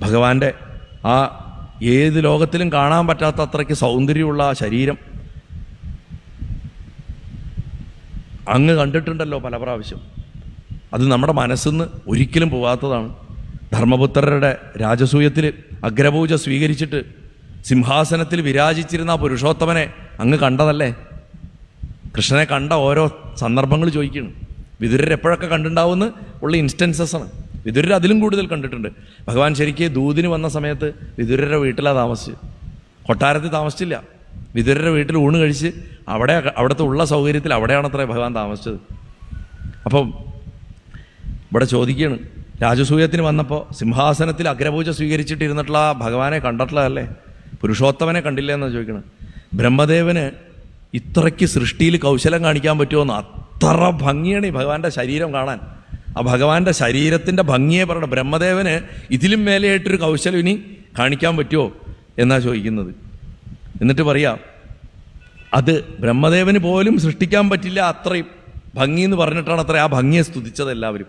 ഭഗവാന്റെ ആ ഏത് ലോകത്തിലും കാണാൻ പറ്റാത്ത അത്രയ്ക്ക് സൗന്ദര്യമുള്ള ആ ശരീരം. അങ്ങ് കണ്ടിട്ടുണ്ടല്ലോ പല പ്രാവശ്യം. അത് നമ്മുടെ മനസ്സിന്ന് ഒരിക്കലും പോവാത്തതാണ്. ധർമ്മപുത്രരുടെ രാജസൂയത്തിൽ അഗ്രപൂജ സ്വീകരിച്ചിട്ട് സിംഹാസനത്തിൽ വിരാജിച്ചിരുന്ന ആ പുരുഷോത്തമനെ അങ്ങ് കണ്ടതല്ലേ? കൃഷ്ണനെ കണ്ട ഓരോ സന്ദർഭങ്ങൾ ചോദിക്കുന്നു. വിതുരരെപ്പോഴൊക്കെ കണ്ടിട്ടുണ്ടാവുമെന്ന് ഉള്ള ഇൻസ്റ്റൻസസ് ആണ്. വിതുരർ അതിലും കൂടുതൽ കണ്ടിട്ടുണ്ട്. ഭഗവാൻ ശരിക്ക് ദൂതിന് വന്ന സമയത്ത് വിതുരരുടെ വീട്ടിലാണ് താമസിച്ച് കൊട്ടാരത്തിൽ താമസിച്ചില്ല. വിതുരരുടെ വീട്ടിൽ ഊണ് കഴിച്ച് അവിടെ അവിടുത്തെ ഉള്ള സൗകര്യത്തിൽ അവിടെയാണത്രേ ഭഗവാൻ താമസിച്ചത്. അപ്പം ഇവിടെ ചോദിക്കുകയാണ് രാജസൂയത്തിന് വന്നപ്പോൾ സിംഹാസനത്തിൽ അഗ്രപൂജ സ്വീകരിച്ചിട്ടിരുന്നിട്ടുള്ള ഭഗവാനെ കണ്ടിട്ടുള്ളതല്ലേ പുരുഷോത്തമനെ കണ്ടില്ല എന്നാണ് ചോദിക്കുന്നത് ബ്രഹ്മദേവന് ഇത്രയ്ക്ക് സൃഷ്ടിയിൽ കൗശലം കാണിക്കാൻ പറ്റുമോ എന്ന് അത്ര ഭംഗിയാണ് ഈ ഭഗവാന്റെ ശരീരം കാണാൻ. ആ ഭഗവാന്റെ ശരീരത്തിന്റെ ഭംഗിയെ പറയണം. ബ്രഹ്മദേവന് ഇതിലും മേലെയായിട്ടൊരു കൗശലം ഇനി കാണിക്കാൻ പറ്റുമോ എന്നാ ചോദിക്കുന്നത്. എന്നിട്ട് പറയാം അത് ബ്രഹ്മദേവന് പോലും സൃഷ്ടിക്കാൻ പറ്റില്ല അത്രയും ഭംഗി എന്ന് പറഞ്ഞിട്ടാണ് അത്ര ആ ഭംഗിയെ സ്തുതിച്ചത് എല്ലാവരും.